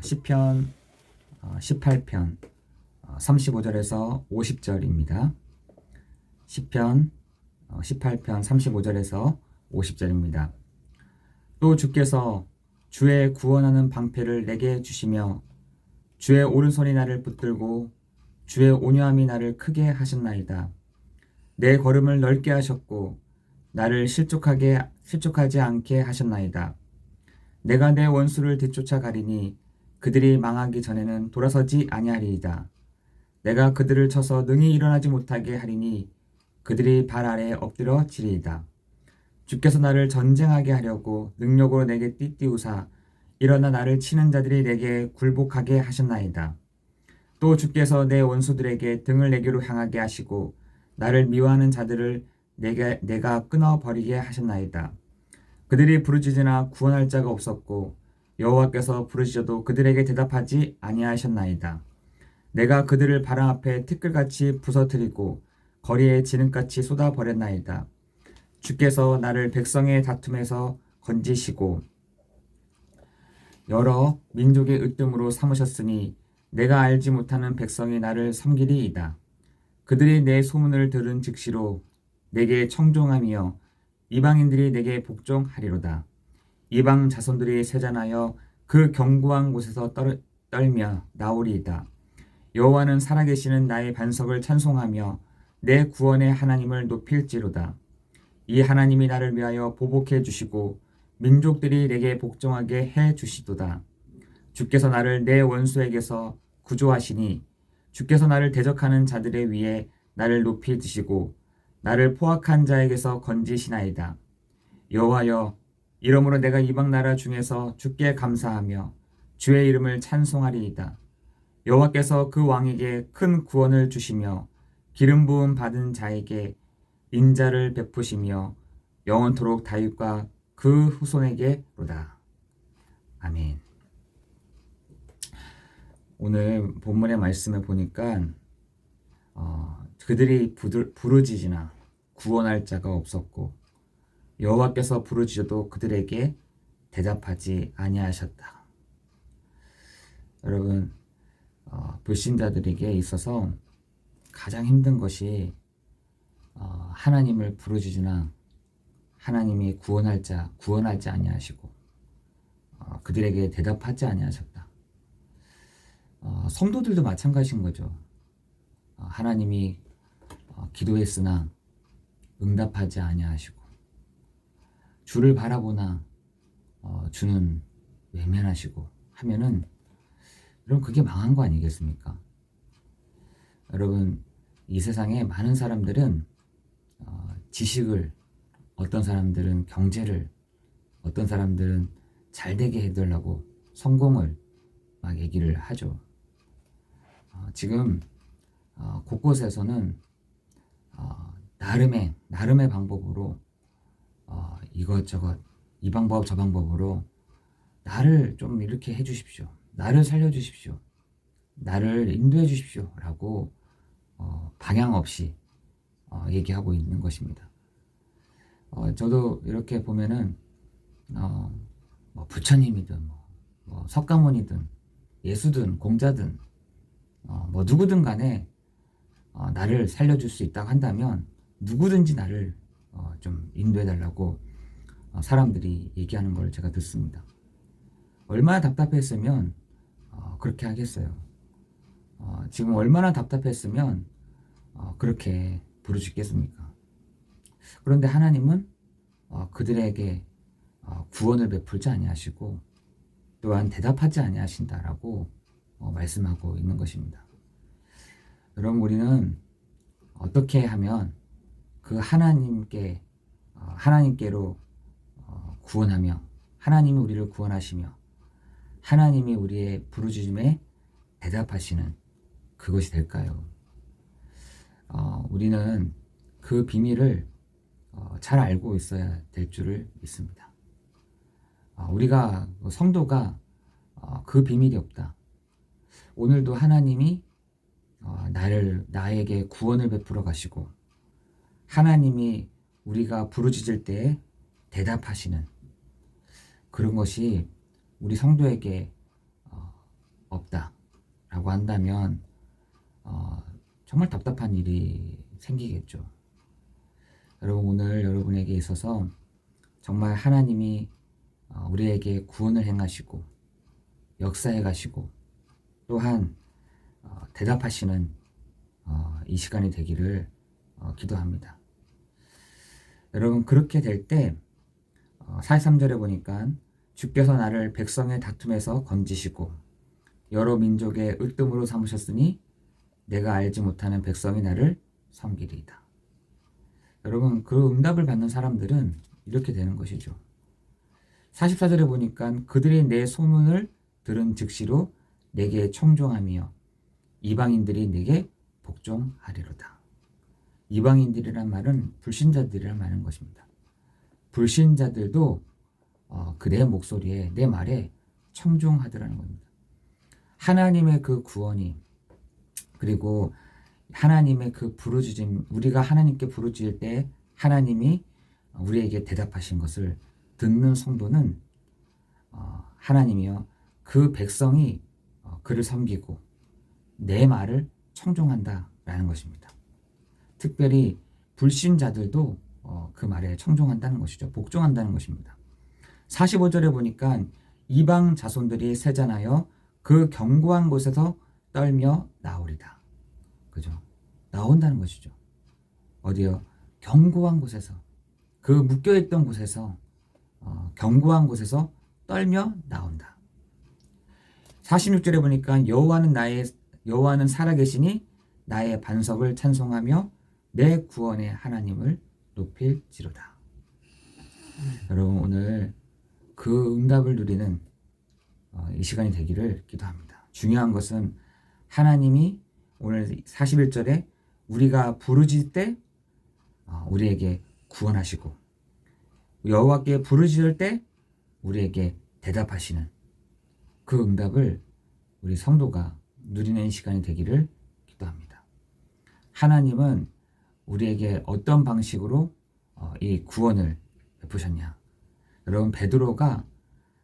시편 어, 18편 어, 35절에서 50절입니다. 시편 어, 18편 35절에서 50절입니다. 또 주께서 주의 구원하는 방패를 내게 주시며 주의 오른손이 나를 붙들고 주의 온유함이 나를 크게 하셨나이다. 내 걸음을 넓게 하셨고 나를 실족하게 실족하지 않게 하셨나이다. 내가 내 원수를 뒤쫓아 가리니 그들이 망하기 전에는 돌아서지 아니하리이다. 내가 그들을 쳐서 능히 일어나지 못하게 하리니 그들이 발 아래에 엎드려 지리이다. 주께서 나를 전쟁하게 하려고 능력으로 내게 띠띠우사 일어나 나를 치는 자들이 내게 굴복하게 하셨나이다. 또 주께서 내 원수들에게 등을 내게로 향하게 하시고 나를 미워하는 자들을 내게 내가 끊어 버리게 하셨나이다. 그들이 부르짖으나 구원할 자가 없었고 여호와께서 부르짖어도 그들에게 대답하지 아니하셨나이다. 내가 그들을 바람 앞에 티끌같이 부서뜨리고 거리에 지능같이 쏟아 버렸나이다. 주께서 나를 백성의 다툼에서 건지시고 여러 민족의 으뜸으로 삼으셨으니 내가 알지 못하는 백성이 나를 섬기리이다. 그들이 내 소문을 들은 즉시로 내게 청종하며 이방인들이 내게 복종하리로다. 이방 자손들이 세잔하여 그 견고한 곳에서 떨, 떨며 나오리이다. 여호와는 살아계시는 나의 반석을 찬송하며 내 구원의 하나님을 높일지로다. 이 하나님이 나를 위하여 보복해 주시고 민족들이 내게 복종하게 해 주시도다. 주께서 나를 내 원수에게서 구조하시니 주께서 나를 대적하는 자들의 위에 나를 높이 드시고 나를 포악한 자에게서 건지시나이다. 여호와여 이러므로 내가 이방 나라 중에서 주께 감사하며 주의 이름을 찬송하리이다. 여호와께서 그 왕에게 큰 구원을 주시며 기름 부음 받은 자에게 인자를 베푸시며 영원토록 다윗과 그 후손에게로다. 아멘. 오늘 본문의 말씀을 보니까 어, 그들이 부르짖으나 구원할 자가 없었고 여호와께서 부르짖어도 그들에게 대답하지 아니하셨다. 여러분 어, 불신자들에게 있어서 가장 힘든 것이 어, 하나님을 부르짖으나 하나님이 구원할 자 구원하지 아니하시고 어, 그들에게 대답하지 아니하셨다. 어, 성도들도 마찬가지인 거죠. 어, 하나님이 어, 기도했으나 응답하지 아니하시고 주를 바라보나 어, 주는 외면하시고 하면은 여러분 그게 망한 거 아니겠습니까? 여러분 이 세상에 많은 사람들은 어, 지식을 어떤 사람들은 경제를 어떤 사람들은 잘 되게 해달라고 성공을 막 얘기를 하죠. 어, 지금 어, 곳곳에서는 어, 나름의 나름의 방법으로 어, 이것저것 이 방법 저 방법으로 나를 좀 이렇게 해주십시오. 나를 살려주십시오. 나를 인도해 주십시오 라고 어, 방향 없이 어, 얘기하고 있는 것입니다. 어, 저도 이렇게 보면은 어, 뭐 부처님이든 뭐, 뭐 석가모니든 예수든 공자든 어, 뭐 누구든 간에 어, 나를 살려줄 수 있다고 한다면 누구든지 나를 어, 좀 인도해 달라고 어, 사람들이 얘기하는 걸 제가 듣습니다. 얼마나 답답했으면 어, 그렇게 하겠어요. 어, 지금 얼마나 답답했으면 어, 그렇게 부르짖겠습니까? 그런데 하나님은 어, 그들에게 어, 구원을 베풀지 아니하시고 또한 대답하지 아니하신다라고 어, 말씀하고 있는 것입니다. 여러분 우리는 어떻게 하면 그 하나님께 어, 하나님께로 어, 구원하며 하나님이 우리를 구원하시며 하나님이 우리의 부르짖음에 대답하시는 그것이 될까요? 어, 우리는 그 비밀을 어, 잘 알고 있어야 될 줄을 믿습니다. 어, 우리가 성도가 어, 그 비밀이 없다. 오늘도 하나님이 어, 나를 나에게 구원을 베풀어 가시고 하나님이 우리가 부르짖을 때 대답하시는 그런 것이 우리 성도에게 어, 없다라고 한다면 어, 정말 답답한 일이 생기겠죠. 여러분 오늘 여러분에게 있어서 정말 하나님이 어, 우리에게 구원을 행하시고 역사해 가시고 또한 어, 대답하시는 어, 이 시간이 되기를 어, 기도합니다. 여러분 그렇게 될때 어, 43절에 보니까 주께서 나를 백성의 다툼에서 건지시고 여러 민족의 으뜸으로 삼으셨으니 내가 알지 못하는 백성이 나를 섬기리이다. 여러분 그 응답을 받는 사람들은 이렇게 되는 것이죠. 44절에 보니까 그들이 내 소문을 들은 즉시로 내게 청종하며 이방인들이 내게 복종하리로다. 이방인들이란 말은 불신자들이란 말인 것입니다. 불신자들도 어, 그내 목소리에 내 말에 청종하더라는 겁니다. 하나님의 그 구원이 그리고 하나님의 그 부르짖음 우리가 하나님께 부르짖을 때 하나님이 우리에게 대답하신 것을 듣는 성도는 어, 하나님이요 그 백성이 어, 그를 섬기고 내 말을 청종한다라는 것입니다. 특별히 불신자들도 어, 그 말에 청종한다는 것이죠. 복종한다는 것입니다. 45절에 보니까 이방 자손들이 세잔하여 그 견고한 곳에서 떨며 나오리다. 그죠? 나온다는 것이죠. 어디요? 견고한 곳에서 그 묶여있던 곳에서 어, 견고한 곳에서 떨며 나온다. 46절에 보니까 여호와는 나의 여호와는 살아계시니 나의 반석을 찬송하며 내 구원의 하나님을 높일지로다. 여러분 오늘 그 응답을 누리는 어, 이 시간이 되기를 기도합니다. 중요한 것은 하나님이 오늘 41절에 우리가 부르짖을 때 어, 우리에게 구원하시고 여호와께 부르짖을 때 우리에게 대답하시는 그 응답을 우리 성도가 누리는 시간이 되기를 기도합니다. 하나님은 우리에게 어떤 방식으로 어, 이 구원을 베푸셨냐? 여러분 베드로가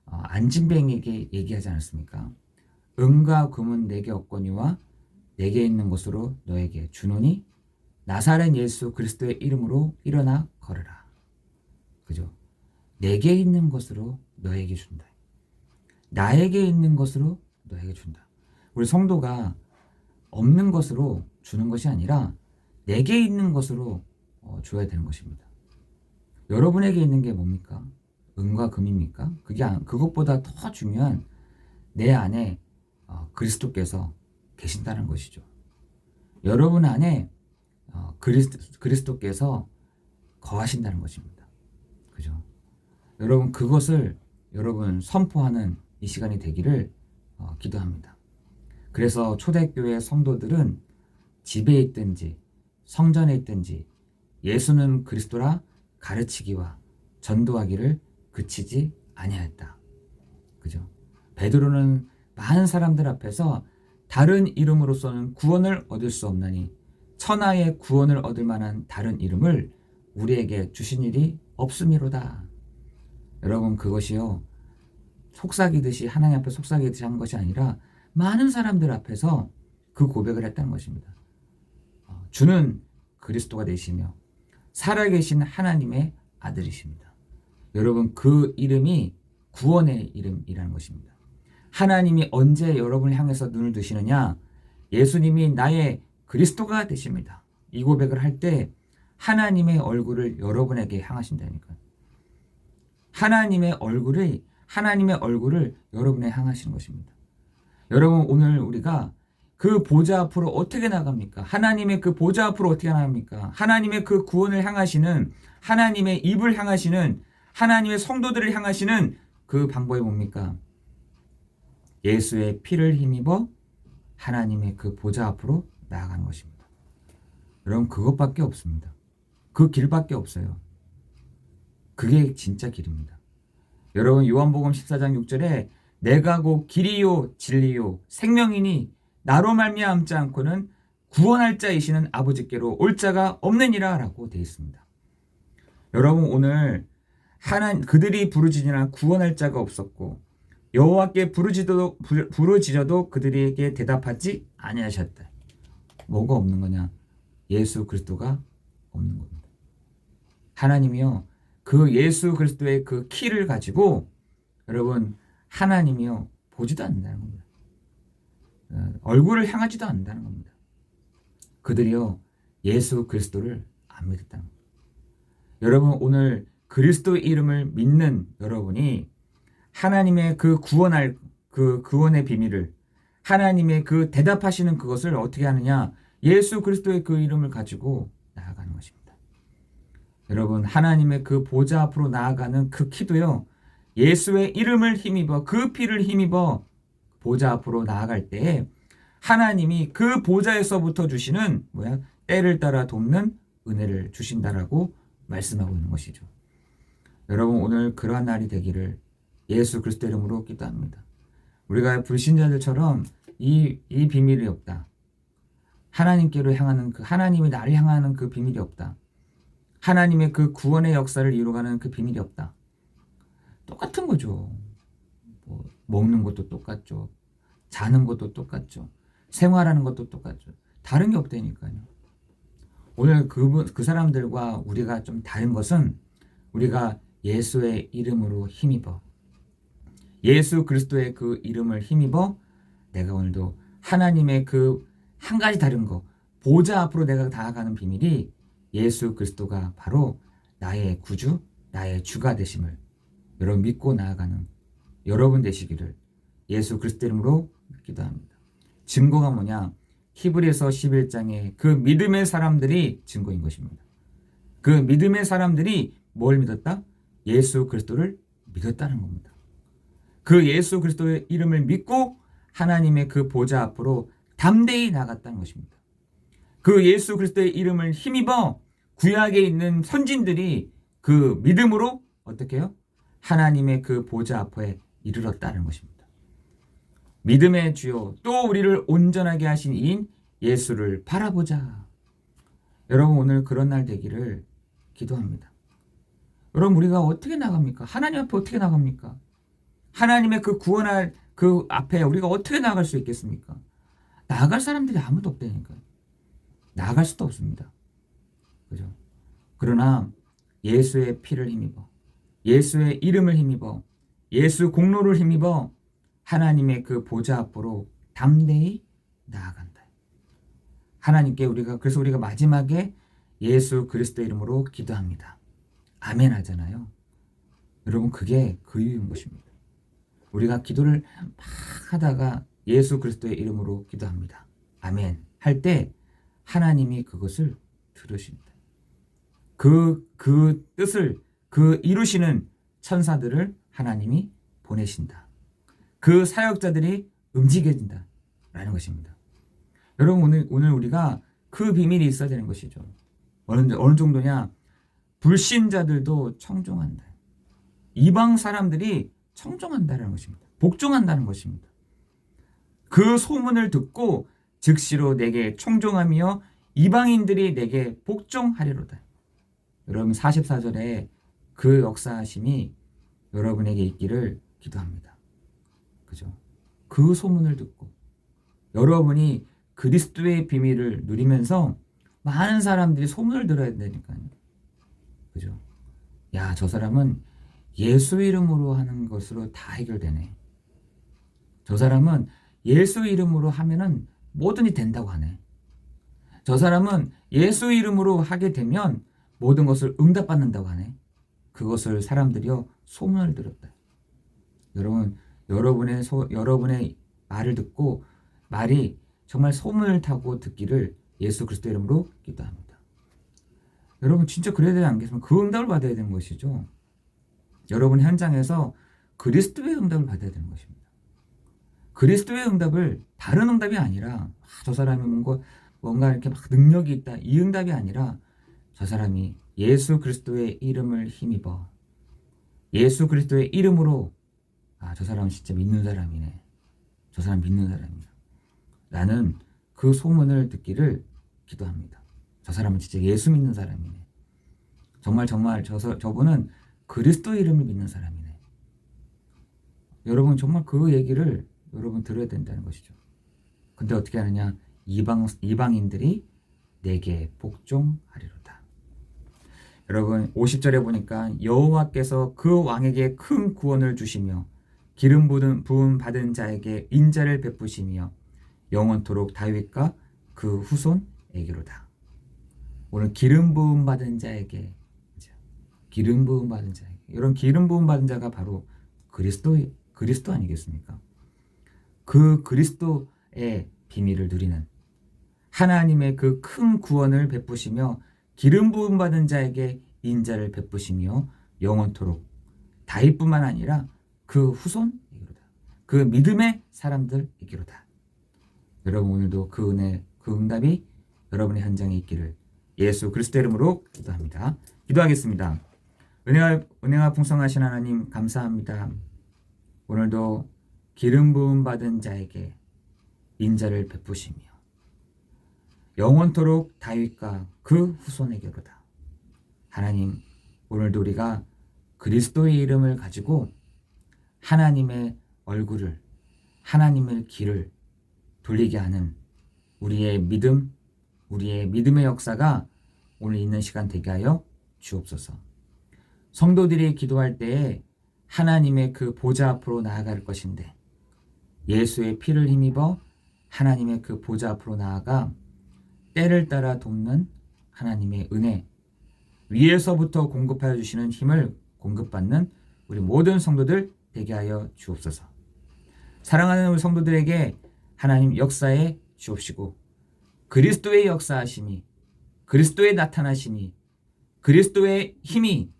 어, 안진뱅에게 얘기하지 않았습니까? 은과 금은 내게 없거니와 내게 있는 곳으로 너에게 주노니 나사렛 예수 그리스도의 이름으로 일어나 걸으라. 그죠? 내게 있는 것으로 너에게 준다. 나에게 있는 것으로 너에게 준다. 우리 성도가 없는 것으로 주는 것이 아니라 내게 있는 것으로 어, 줘야 되는 것입니다. 여러분에게 있는 게 뭡니까? 은과 금입니까? 그게 그것보다 더 중요한 내 안에 어, 그리스도께서 계신다는 것이죠. 여러분 안에 어, 그리스도, 그리스도께서 거하신다는 것입니다. 그죠? 여러분 그것을 여러분 선포하는 이 시간이 되기를 어, 기도합니다. 그래서 초대교회 성도들은 집에 있든지 성전에 있든지 예수는 그리스도라 가르치기와 전도하기를 그치지 아니하였다. 그죠? 베드로는 많은 사람들 앞에서 다른 이름으로서는 구원을 얻을 수 없나니 천하의 구원을 얻을 만한 다른 이름을 우리에게 주신 일이 없음이로다. 여러분 그것이요 속삭이듯이 하나님 앞에 속삭이듯이 한 것이 아니라 많은 사람들 앞에서 그 고백을 했다는 것입니다. 어, 주는 그리스도가 되시며 살아계신 하나님의 아들이십니다. 여러분 그 이름이 구원의 이름이라는 것입니다. 하나님이 언제 여러분을 향해서 눈을 드시느냐? 예수님이 나의 그리스도가 되십니다. 이 고백을 할 때 하나님의 얼굴을 여러분에게 향하신다니까. 하나님의 얼굴을 하나님의 얼굴을 여러분에 향하시는 것입니다. 여러분 오늘 우리가 그 보좌 앞으로 어떻게 나갑니까? 하나님의 그 보좌 앞으로 어떻게 나갑니까? 하나님의 그 구원을 향하시는 하나님의 입을 향하시는 하나님의 성도들을 향하시는 그 방법이 뭡니까? 예수의 피를 힘입어 하나님의 그 보좌 앞으로 나아가는 것입니다. 여러분 그것밖에 없습니다. 그 길밖에 없어요. 그게 진짜 길입니다. 여러분 요한복음 14장 6절에 내가 곧 길이요 진리요 생명이니 나로 말미암지 않고는 구원할 자이시는 아버지께로 올 자가 없느니라라고 되어 있습니다. 여러분 오늘 하나 그들이 부르짖으나 구원할 자가 없었고 여호와께 부르짖어도 부- 부르짖어도 그들에게 대답하지 아니하셨다. 뭐가 없는 거냐? 예수 그리스도가 없는 겁니다. 하나님이요 그 예수 그리스도의 그 키를 가지고 여러분 하나님이요 보지도 않는다는 겁니다. 어, 얼굴을 향하지도 않는다는 겁니다. 그들이요 예수 그리스도를 안 믿었다는 겁니다. 여러분 오늘 그리스도 이름을 믿는 여러분이 하나님의 그 구원할 그 구원의 비밀을 하나님의 그 대답하시는 그것을 어떻게 하느냐 예수 그리스도의 그 이름을 가지고 나아가는 것입니다. 여러분 하나님의 그 보좌 앞으로 나아가는 그 키도요 예수의 이름을 힘입어 그 피를 힘입어 보좌 앞으로 나아갈 때에 하나님이 그 보좌에서부터 주시는 뭐야 때를 따라 돕는 은혜를 주신다라고 말씀하고 있는 것이죠. 여러분 오늘 그러한 날이 되기를 예수 그리스도 이름으로 기도합니다. 우리가 불신자들처럼 이, 이 비밀이 없다. 하나님께로 향하는 그 하나님이 나를 향하는 그 비밀이 없다. 하나님의 그 구원의 역사를 이루어가는 그 비밀이 없다. 똑같은 거죠. 뭐 먹는 것도 똑같죠. 자는 것도 똑같죠. 생활하는 것도 똑같죠. 다른 게 없다니까요. 오늘 그, 그 사람들과 우리가 좀 다른 것은 우리가 예수의 이름으로 힘입어 예수 그리스도의 그 이름을 힘입어 내가 오늘도 하나님의 그 한 가지 다른 거 보좌 앞으로 내가 나아가는 비밀이 예수 그리스도가 바로 나의 구주, 나의 주가 되심을 여러분 믿고 나아가는 여러분 되시기를 예수 그리스도 이름으로 기도합니다. 증거가 뭐냐? 히브리서 11장에 그 믿음의 사람들이 증거인 것입니다. 그 믿음의 사람들이 뭘 믿었다? 예수 그리스도를 믿었다는 겁니다. 그 예수 그리스도의 이름을 믿고 하나님의 그 보좌 앞으로 담대히 나갔다는 것입니다. 그 예수 그리스도의 이름을 힘입어 구약에 있는 선진들이 그 믿음으로 어떻게 해요? 하나님의 그 보좌 앞에 이르렀다는 것입니다. 믿음의 주요 또 우리를 온전하게 하신 이인 예수를 바라보자. 여러분 오늘 그런 날 되기를 기도합니다. 여러분 우리가 어떻게 나갑니까? 하나님 앞에 어떻게 나갑니까? 하나님의 그 구원할 그 앞에 우리가 어떻게 나갈 수 있겠습니까? 나갈 사람들이 아무도 없다니까요. 나갈 수도 없습니다. 그죠? 그러나 예수의 피를 힘입어 예수의 이름을 힘입어 예수 공로를 힘입어 하나님의 그 보좌 앞으로 담대히 나아간다. 하나님께 우리가 그래서 우리가 마지막에 예수 그리스도 이름으로 기도합니다. 아멘 하잖아요. 여러분 그게 그 이유인 것입니다. 우리가 기도를 막 하다가 예수 그리스도의 이름으로 기도합니다. 아멘 할 때 하나님이 그것을 들으십니다. 그, 그 뜻을, 그 이루시는 천사들을 하나님이 보내신다. 그 사역자들이 움직여진다. 라는 것입니다. 여러분, 오늘, 오늘 우리가 그 비밀이 있어야 되는 것이죠. 어느, 어느 정도냐? 불신자들도 청종한다. 이방 사람들이 청종한다는 것입니다. 복종한다는 것입니다. 그 소문을 듣고 즉시로 내게 청종하며 이방인들이 내게 복종하리로다. 여러분 44절에 그 역사하심이 여러분에게 있기를 기도합니다. 그죠? 그 소문을 듣고 여러분이 그리스도의 비밀을 누리면서 많은 사람들이 소문을 들어야 되니까요. 그죠? 야, 저 사람은 예수 이름으로 하는 것으로 다 해결되네. 저 사람은 예수 이름으로 하면은 뭐든지 된다고 하네. 저 사람은 예수 이름으로 하게 되면 모든 것을 응답받는다고 하네. 그것을 사람들이요 소문을 들었다. 여러분, 여러분의 소, 여러분의 말을 듣고 말이 정말 소문을 타고 듣기를 예수 그리스도 이름으로 기도합니다. 여러분 진짜 그래야 되지 않겠습니까? 그 응답을 받아야 되는 것이죠. 여러분 현장에서 그리스도의 응답을 받아야 되는 것입니다. 그리스도의 응답을 다른 응답이 아니라 아, 저 사람이 뭔가 뭔가 이렇게 막 능력이 있다 이 응답이 아니라 저 사람이 예수 그리스도의 이름을 힘입어 예수 그리스도의 이름으로 아 저 사람 진짜 믿는 사람이네 저 사람 믿는 사람이야 나는 그 소문을 듣기를 기도합니다 저 사람은 진짜 예수 믿는 사람이네 정말 정말 저, 저분은 그리스도 이름을 믿는 사람이네 여러분 정말 그 얘기를 여러분 들어야 된다는 것이죠. 근데 어떻게 하느냐? 이방 이방인들이 내게 복종하리로다. 여러분 50절에 보니까 여호와께서 그 왕에게 큰 구원을 주시며 기름 부은 부음 받은 자에게 인자를 베푸시며 영원토록 다윗과 그 후손에게로다. 오늘 기름 부음 받은 자에게 기름 부음 받은 자에게 이런 기름 부음 받은 자가 바로 그리스도 그리스도 아니겠습니까? 그 그리스도의 비밀을 누리는 하나님의 그 큰 구원을 베푸시며 기름 부음 받은 자에게 인자를 베푸시며 영원토록 다윗뿐만 아니라 그 후손에게로다. 그 믿음의 사람들에게로다. 여러분 오늘도 그 은혜, 그 응답이 여러분의 현장에 있기를 예수 그리스도 이름으로 기도합니다. 기도하겠습니다. 은혜가 은혜가 풍성하신 하나님 감사합니다. 오늘도 기름 부음 받은 자에게 인자를 베푸시며 영원토록 다윗과 그 후손에게로다. 하나님 오늘도 우리가 그리스도의 이름을 가지고 하나님의 얼굴을 하나님의 길을 돌리게 하는 우리의 믿음, 우리의 믿음의 역사가 오늘 있는 시간 되게 하여 주옵소서. 성도들이 기도할 때에 하나님의 그 보좌 앞으로 나아갈 것인데 예수의 피를 힘입어 하나님의 그 보좌 앞으로 나아가 때를 따라 돕는 하나님의 은혜 위에서부터 공급하여 주시는 힘을 공급받는 우리 모든 성도들 되게 하여 주옵소서. 사랑하는 우리 성도들에게 하나님 역사에 주옵시고 그리스도의 역사하심이 그리스도의 나타나심이 그리스도의 힘이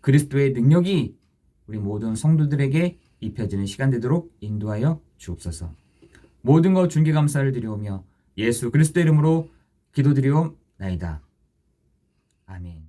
그리스도의 능력이 우리 모든 성도들에게 입혀지는 시간 되도록 인도하여 주옵소서. 모든 것 중개 감사를 드리오며 예수 그리스도 이름으로 기도드리옵나이다. 아멘.